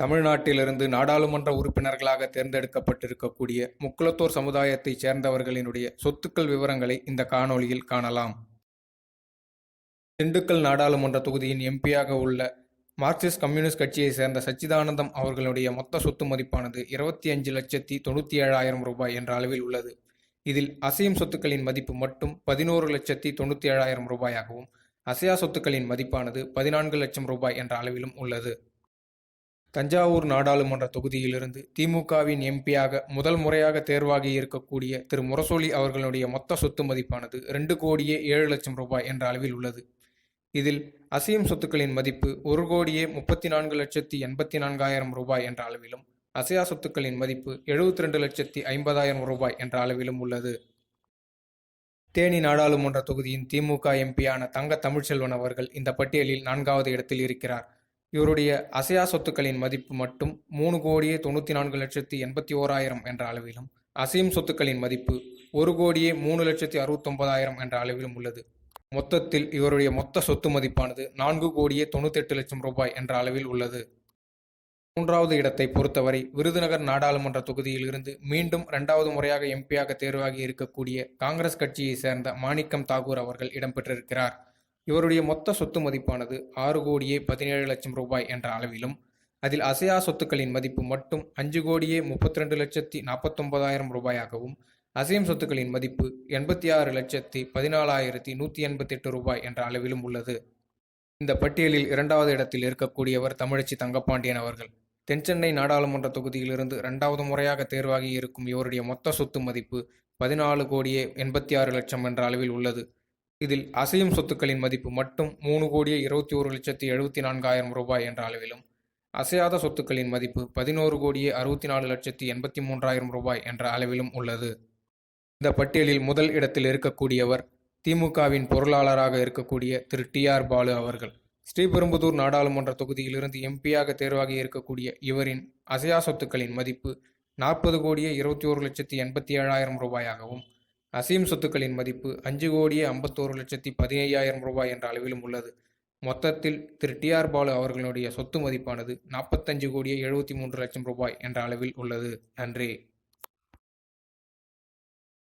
தமிழ்நாட்டிலிருந்து நாடாளுமன்ற உறுப்பினர்களாக தேர்ந்தெடுக்கப்பட்டிருக்கக்கூடிய முக்குளத்தோர் சமுதாயத்தைச் சேர்ந்தவர்களினுடைய சொத்துக்கள் விவரங்களை இந்த காணொளியில் காணலாம். திண்டுக்கல் நாடாளுமன்ற தொகுதியின் எம்பியாக உள்ள மார்க்சிஸ்ட் கம்யூனிஸ்ட் கட்சியைச் சேர்ந்த சச்சிதானந்தம் அவர்களுடைய மொத்த சொத்து மதிப்பானது இருபத்தி அஞ்சு லட்சத்தி தொண்ணூற்றி ஏழாயிரம் ரூபாய் என்ற அளவில் உள்ளது. இதில் அசையும் சொத்துக்களின் மதிப்பு மட்டும் பதினோரு லட்சத்தி தொண்ணூற்றி ஏழாயிரம் ரூபாயாகவும் அசையா சொத்துக்களின் மதிப்பானது பதினான்கு லட்சம் ரூபாய் என்ற அளவிலும் உள்ளது. தஞ்சாவூர் நாடாளுமன்ற தொகுதியிலிருந்து திமுகவின் எம்பியாக முதல் முறையாக தேர்வாகி இருக்கக்கூடிய திரு முரசொலி அவர்களுடைய மொத்த சொத்து மதிப்பானது ரெண்டு கோடியே ஏழு லட்சம் ரூபாய் என்ற அளவில் உள்ளது. இதில் அசையும் சொத்துக்களின் மதிப்பு ஒரு கோடியே முப்பத்தி நான்கு லட்சத்தி எண்பத்தி நான்காயிரம் ரூபாய் என்ற அளவிலும் அசையா சொத்துக்களின் மதிப்பு எழுபத்தி ரெண்டு லட்சத்தி ஐம்பதாயிரம் ரூபாய் என்ற அளவிலும் உள்ளது. தேனி நாடாளுமன்ற தொகுதியின் திமுக எம்பியான தங்க தமிழ்ச்செல்வன் அவர்கள் இந்த பட்டியலில் நான்காவது இடத்தில் இருக்கிறார். இவருடைய அசையா சொத்துக்களின் மதிப்பு மட்டும் மூணு கோடியே தொண்ணூற்றி நான்கு லட்சத்தி எண்பத்தி ஓராயிரம் என்ற அளவிலும் அசையும் சொத்துக்களின் மதிப்பு ஒரு கோடியே மூணு லட்சத்தி அறுபத்தொன்பதாயிரம் என்ற அளவிலும் உள்ளது. மொத்தத்தில் இவருடைய மொத்த சொத்து மதிப்பானது நான்கு கோடியே தொண்ணூத்தெட்டு லட்சம் ரூபாய் என்ற அளவில் உள்ளது. மூன்றாவது இடத்தை பொறுத்தவரை விருதுநகர் நாடாளுமன்ற தொகுதியில் இருந்து மீண்டும் இரண்டாவது முறையாக எம்பியாக தேர்வாகி இருக்கக்கூடிய காங்கிரஸ் கட்சியை சேர்ந்த மாணிக்கம் தாகூர் அவர்கள் இடம்பெற்றிருக்கிறார். இவருடைய மொத்த சொத்து மதிப்பானது ஆறு கோடியே பதினேழு லட்சம் ரூபாய் என்ற அளவிலும் அதில் அசையா சொத்துக்களின் மதிப்பு மட்டும் அஞ்சு கோடியே முப்பத்தி ரெண்டு லட்சத்தி நாற்பத்தொன்பதாயிரம் ரூபாயாகவும் அசையும் சொத்துக்களின் மதிப்பு எண்பத்தி ஆறு லட்சத்தி பதினாலாயிரத்தி நூற்றி எண்பத்தி எட்டு ரூபாய் என்ற அளவிலும் உள்ளது. இந்த பட்டியலில் இரண்டாவது இடத்தில் இருக்கக்கூடியவர் தமிழச்சி தங்கப்பாண்டியன் அவர்கள். தென்சென்னை நாடாளுமன்ற தொகுதியிலிருந்து இரண்டாவது முறையாக தேர்வாகி இருக்கும் இவருடைய மொத்த சொத்து மதிப்பு பதினாலு கோடியே எண்பத்தி ஆறு லட்சம் என்ற அளவில் உள்ளது. இதில் அசையும் சொத்துக்களின் மதிப்பு மட்டும் மூணு கோடியே இருபத்தி ஒரு லட்சத்தி எழுபத்தி நான்காயிரம் ரூபாய் என்ற அளவிலும் அசையாத சொத்துக்களின் மதிப்பு பதினோரு கோடியே அறுபத்தி நாலு லட்சத்தி எண்பத்தி மூன்றாயிரம் ரூபாய் என்ற அளவிலும் உள்ளது. இந்த பட்டியலில் முதல் இடத்தில் இருக்கக்கூடியவர் திமுகவின் பொருளாளராக இருக்கக்கூடிய திரு. டி. ஆர். பாலு அவர்கள். ஸ்ரீபெரும்புதூர் நாடாளுமன்ற தொகுதியிலிருந்து எம்பியாக தேர்வாகி இருக்கக்கூடிய இவரின் அசையா சொத்துக்களின் மதிப்பு நாற்பது கோடியே இருபத்தி ஒரு லட்சத்தி எண்பத்தி ஏழாயிரம் ரூபாயாகவும் அசீம் சொத்துக்களின் மதிப்பு அஞ்சு கோடியே ஐம்பத்தோரு லட்சத்தி பதினையாயிரம் ரூபாய் என்ற அளவிலும் உள்ளது. மொத்தத்தில் திரு டி ஆர் பாலு அவர்களுடைய சொத்து மதிப்பானது நாற்பத்தஞ்சு கோடியே எழுபத்தி மூன்று லட்சம் ரூபாய் என்ற அளவில் உள்ளது. நன்றி.